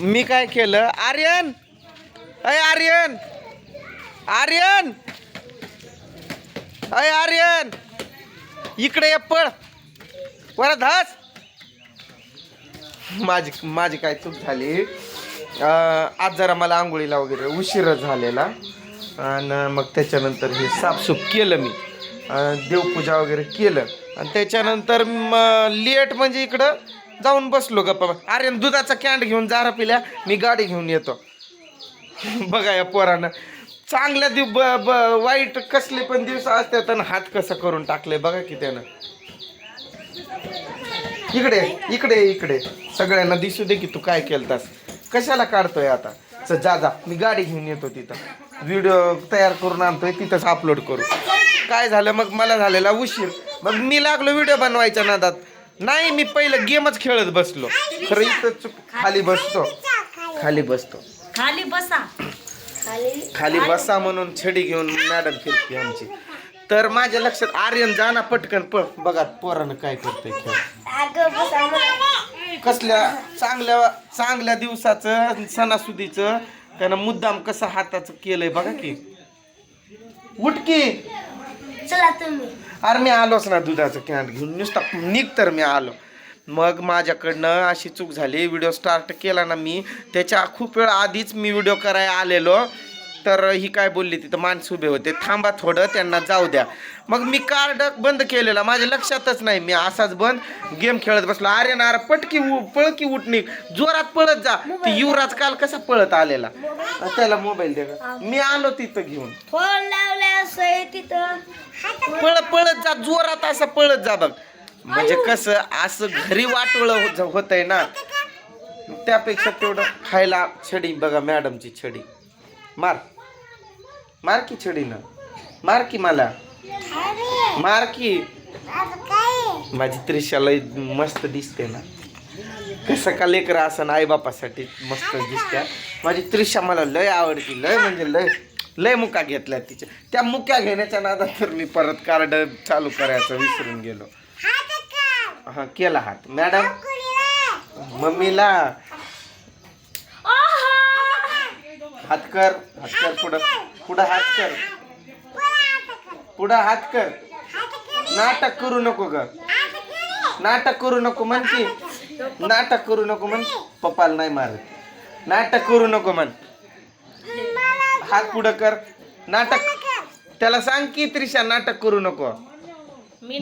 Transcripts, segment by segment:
मी काय केलं? आर्यन! अय आर्यन! आर्यन! अय आर्यन! इकडे ये पळ! परत माझी माझी काय चूक झाली? आज जरा मला आंघोळीला वगैरे उशीर झालेला. आणि मग त्याच्यानंतर हे साफसूफ केलं मी. देवपूजा वगैरे केलं. आणि त्याच्यानंतर लेट म्हणजे इकडं जाऊन बसलो गप्पा अरे दुधाचा कॅन्ड घेऊन जारा पिल्या मी गाडी घेऊन येतो. बघा या पोरानं. चांगल्या दिव ब ब वाईट कसले पण दिवस असतात आणि हात कसं करून टाकले बघा की त्यानं. इकडे इकडे इकडे. सगळ्यांना दिसू दे की तू काय केलतास. कशाला काढतोय आता? चल जा जा. मी गाडी घेऊन येतो तिथं. व्हिडिओ तयार करून आणतोय तिथंच अपलोड करू. काय झालं? मग मला झालेला उशीर. मग मी लागलो व्हिडिओ बनवायच्या नादात. नाही मी पहिलं गेमच खेळत बसलो. खरं इथं चुक खाली बसतो. खाली. बसतो. खाली बसा. खाली. बसा म्हणून छडी घेऊन मॅडम फिरते आमची. तर माझ्या लक्षात आर्यन जाना पटकन पळ. बघा पोरानं काय करतंय खेळ. कसल्या चांगल्या चांगल्या दिवसाचं सणासुदीचं त्यानं मुद्दाम कसं हाताचं केलंय बघा की. उठकी चला तुम्ही. अरे मी आलोच ना दुधाचं कॅन घेऊन. नुसता निघ तर मी आलो. मग माझ्याकडनं अशी चूक झाली. व्हिडिओ स्टार्ट केला ना मी. त्याच्या खूप वेळ आधीच मी व्हिडिओ करायला आलेलो. तर ही काय बोलली तिथं माणसं उभे होते. थांबा थोडं त्यांना जाऊ द्या. मग मी कार्ड बंद केलेला. माझ्या लक्षातच नाही. मी असाच बंद गेम खेळत बसलो. अरे ना अरे पटकी उ- पळ की उठणी जोरात पळत जा. ती युवराज काल कसा पळत आलेला? त्याला मोबाईल दे. मी आलो तिथं घेऊन. लावल्या तिथं. पळ पळत जा जोरात असं पळत जा बघ. म्हणजे कसं असं घरी वाटोळ होत आहे ना. त्यापेक्षा तेवढं खायला छडी बघा मॅडमची छडी. मार. मार की छडीनं. मार की मला. मार की. माझी त्रिशा लय मस्त दिसते ना. कसं का लेकर असं आई बापासाठी मस्त दिसत्या. माझी त्रिशा मला लय आवडती लय म्हणजे लय. लय मुका घेतल्या तिच्या. त्या मुक्या घेण्याच्या नादात तर मी परत कार्ड चालू करायचं विसरून गेलो. हा केला हात. मॅडम? मम्मीला? हात कर. हात कर पुढं. पुढं हात कर. पुढं हात कर. नाटक करू नको ग. नाटक करू नको म्हण की नाटक करू नको म्हण. पप्पाला नाही मारत. नाटक करू नको म्हण. हात पुढं कर. नाटक. त्याला सांग की त्रिशा नाटक करू नको.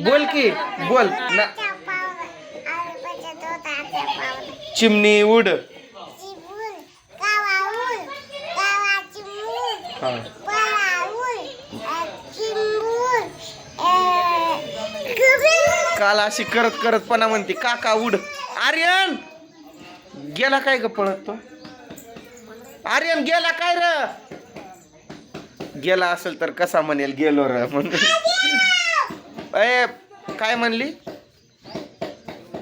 बोल की. बोल. ना चिमणी उड. हा काल अशी करत करत पणा म्हणते काका उड. आर्यन! गेला काय ग पळत तो? आर्यन गेला काय र? गेला असेल तर कसा म्हणेल गेलो र म्हणून? अय काय म्हणली?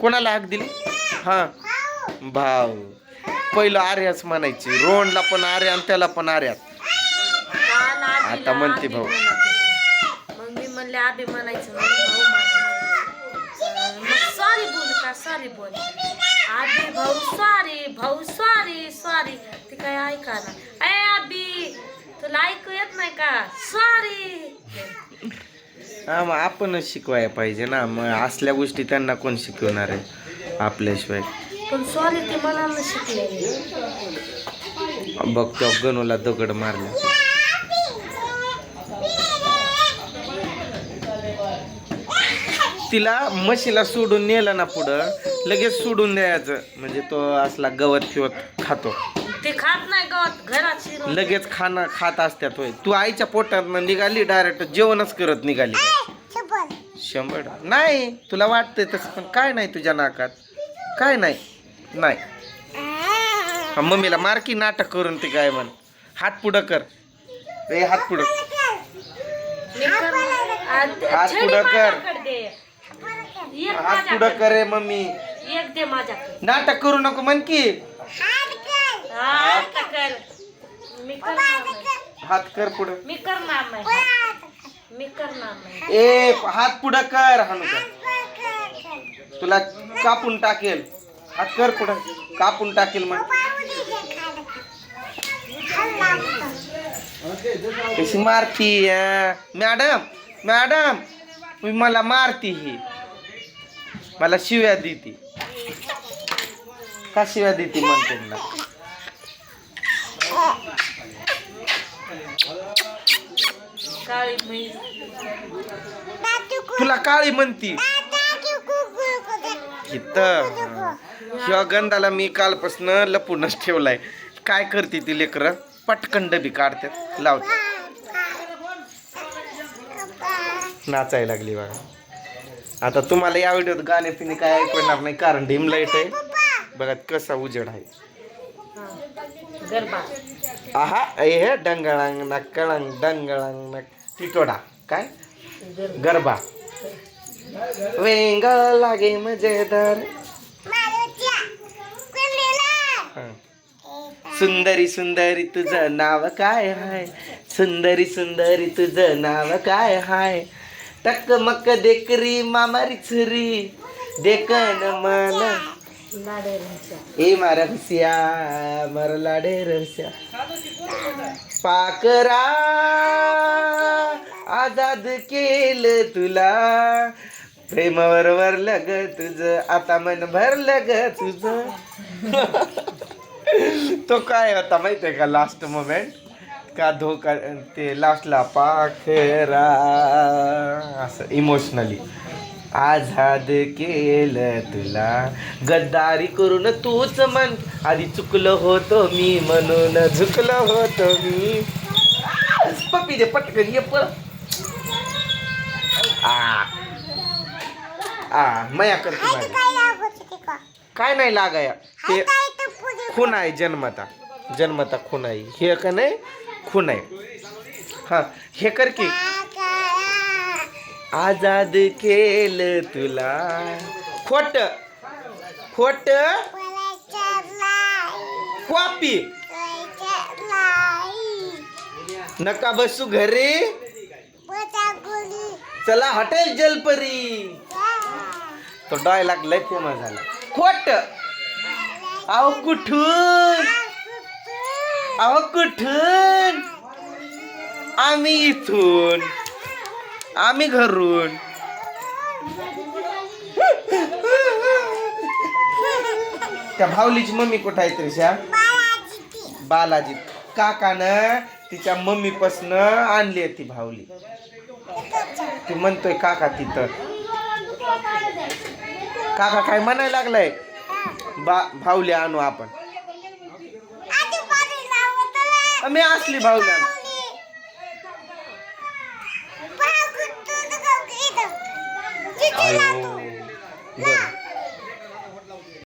कोणाला हाक दिली? हा. भाव पहिलं आर्याच म्हणायची. रोहनला पण आर्या आणि त्याला पण आर्यात आता म्हणते भाऊ. मग मी म्हणले आबी म्हणायचं सॉरी बोल का सॉरी बोल. आबी भाऊ सॉरी भाऊ सॉरी सॉरी ते काय ऐका ना. अय तुला ऐकू येत नाही का? सॉरी हा मग आपणच शिकवायला पाहिजे ना. मग असल्या गोष्टी त्यांना कोण शिकवणार आहे? आपल्याशिवाय. पण सॉरी ती मनानं शिकलेली बघ त्या गणूला दगड मारला. तिला म्हशीला सोडून नेलं ना पुढं. लगेच सोडून द्यायचं. म्हणजे तो असला गवत फिवत खातो. ते खात नाही गवत घरात शिरून. लगेच खाणं खात असत्यात होय. तू आईच्या पोटात निघाली डायरेक्ट जेवणच करत निघाली. शंभर नाही तुला वाटतंय तसं पण काय नाही तुझ्या नाकात? काय नाही? नाही. हा, मम्मीला मारकी नाटक करून ते काय म्हण. हात पुढं कर. ए हात पुढं. आ, ते- हात छडी पुढं कर. माझ्याकडे दे. एक हात माझ्याकडे. पुढं कर रे मम्मी. एक दे माझ्याकडे. नाटक करू नको म्हण की. हा, आता कर. मी करणार नाही हात कर. पुढं. मी करणार नाही मी करणार नाही ए हात पुढं कर हाणू कर तुला कापून टाकेल. हात कर पुढं. कापून टाकेल मग. कशी मारती मॅडम मॅडम तुम्ही मला मारती ही. मला शिव्या देती. का शिव्या देती म्हणते ना? काळी म्हैस तुला काळी म्हणती. इथं ह्या गंधाला मी कालपासून लपूनच ठेवलाय. काय करते ती लेकरं? पटकन डबी काढतात लावते नाचायला लागली बघा आता तुम्हाला या व्हिडिओत गाणे पिणे काय ऐकणार नाही कारण डिम लाइट आहे. बघा कसा उजेड आहे. गरबा. आहा हे डंगळंग नक्कळंग डंगळंग नक टिटोडा काय गरबा वेंग लागे मजेदार सुंदरी सुंदरी तुझं नाव काय हाय सुंदरी सुंदरी तुझं नाव काय हाय टक मक देखरी मामारी छुरी देखन मन ए मारा रसिया मारा लाडे रसिया. पाकरा आजाद केलं तुला. प्रेमावर वरलं ग तुझं आता मन भरलं ग तुझं. तो काय होता माहितीये का लास्ट मोमेंट का धोका ते लास्टला पाखरा. असं इमोशनली आझाद केलं तुला. गद्दारी करून तूच मन आधी चुकलं होतो मी म्हणून झुकलं होतो मी. पप्पी दे पटकन ये पळ. आ. आ मया करते काय नाही लागाया. ते खून आहे जन्मता. जन्मता खून आहे. हे का नाही? खून आहे. हा हे कर की. आजाद केलं तुला. खोट. खोट. कॉपी. नका बसू घरी. चला हॉटेल जलपरी. तो डॉय लागलाय फेमस झाला. खोट. अहो कुठून? अहो कुठून? आम्ही इथून. आम्ही घरून. त्या भावलीची मम्मी कुठं आहे त्रिशा? बालाजी. काकानं तिच्या मम्मीपासनं आणली आहे ती भावली ती म्हणतोय काका तिथं. काका काय म्हणायला लागलाय? बा भावली आणू आपण. मी असली भावली आणू.